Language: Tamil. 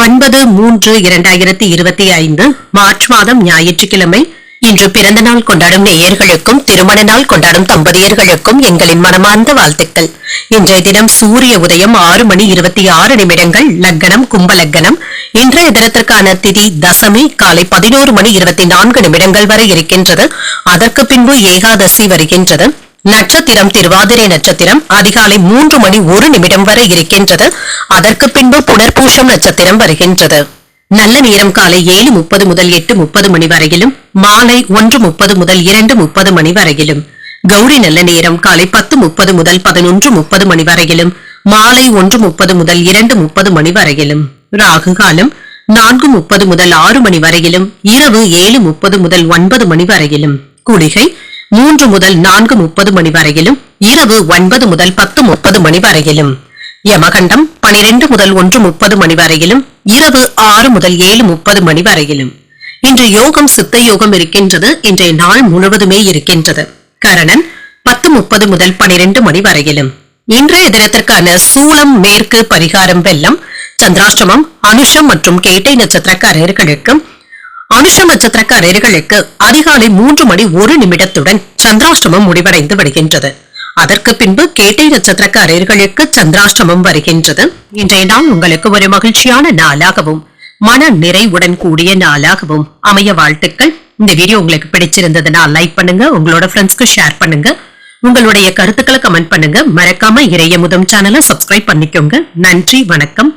ஒன்பது மூன்று இரண்டாயிரத்தி இருபத்தி ஐந்து மார்ச் மாதம் ஞாயிற்றுக்கிழமை. இன்று பிறந்த நாள் கொண்டாடும் நேயர்களுக்கும் திருமண நாள் கொண்டாடும் தம்பதியர்களுக்கும் எங்களின் மனமார்ந்த வாழ்த்துக்கள். இன்றைய தினம் சூரிய உதயம் ஆறு மணி இருபத்தி ஆறு நிமிடங்கள் லக்னம் கும்ப லக்னம் இன்றைய தினத்திற்கான திதி தசமி காலை பதினோரு மணி இருபத்தி நான்கு நிமிடங்கள் வரை இருக்கின்றது. அதற்கு பின்பு ஏகாதசி வருகின்றது. நட்சத்திரம் திருவாதிரை நட்சத்திரம் அதிகாலை மூன்று மணி ஒரு நிமிடம் வரை இருக்கின்றது. அதற்கு பின்பு புனர்பூஷம் நட்சத்திரம் வருகின்றது. நல்ல நேரம் காலை ஏழு முப்பது முதல் எட்டு முப்பது மணி வரையிலும் மாலை ஒன்று முப்பது முதல் இரண்டு முப்பது மணி வரையிலும் கௌரி நல்ல நேரம் காலை பத்து முப்பது முதல் பதினொன்று முப்பது மணி வரையிலும் மாலை ஒன்று முப்பது முதல் இரண்டு முப்பது மணி வரையிலும் ராகு காலம் நான்கு முப்பது முதல் ஆறு மணி வரையிலும் இரவு ஏழு முப்பது முதல் ஒன்பது மணி வரையிலும் குளிகை மூன்று முதல் நான்கு முப்பது மணி வரையிலும் இரவு ஒன்பது முதல் பத்து முப்பது மணி வரையிலும். யமகண்டம் பனிரெண்டு முதல் ஒன்று முப்பது மணி வரையிலும் இரவு ஆறு முதல் ஏழு முப்பது மணி வரையிலும். இன்று யோகம் சித்த யோகம் இருக்கின்றது. இன்றைய நாள் முழுவதுமே இருக்கின்றது. கரணன் பத்து முப்பது முதல் பனிரெண்டு மணி வரையிலும். இன்றைய தினத்திற்கான சூலம் மேற்கு பரிகாரம் வெள்ளம் சந்திராஷ்டமம் அனுஷம் மற்றும் கேட்டை நட்சத்திரக்காரர்களுக்கும் அனுஷம் நட்சத்திரக்காரர்களுக்கு அதிகாலை மூன்று மணி ஒரு நிமிடத்துடன் சந்திராஷ்டமம் முடிவடைந்து வருகின்றது அதற்கு பின்பு கேட்டை நட்சத்திரக்காரர்களுக்கு சந்திராஷ்டமம் வருகின்றது. இன்றைய நாள் உங்களுக்கு ஒரு மகிழ்ச்சியான நாளாகவும் மன நிறைவுடன் கூடிய நாளாகவும் அமைய வாழ்த்துக்கள். இந்த வீடியோ உங்களுக்கு பிடிச்சிருந்ததுன்னா லைக் பண்ணுங்க உங்களோட ஃப்ரெண்ட்ஸ்க்கு ஷேர் பண்ணுங்க. உங்களுடைய கருத்துக்களை கமெண்ட் பண்ணுங்க. மறக்காம இறைய முதம் சேனலை சப்ஸ்கிரைப் பண்ணிக்கோங்க. நன்றி வணக்கம்.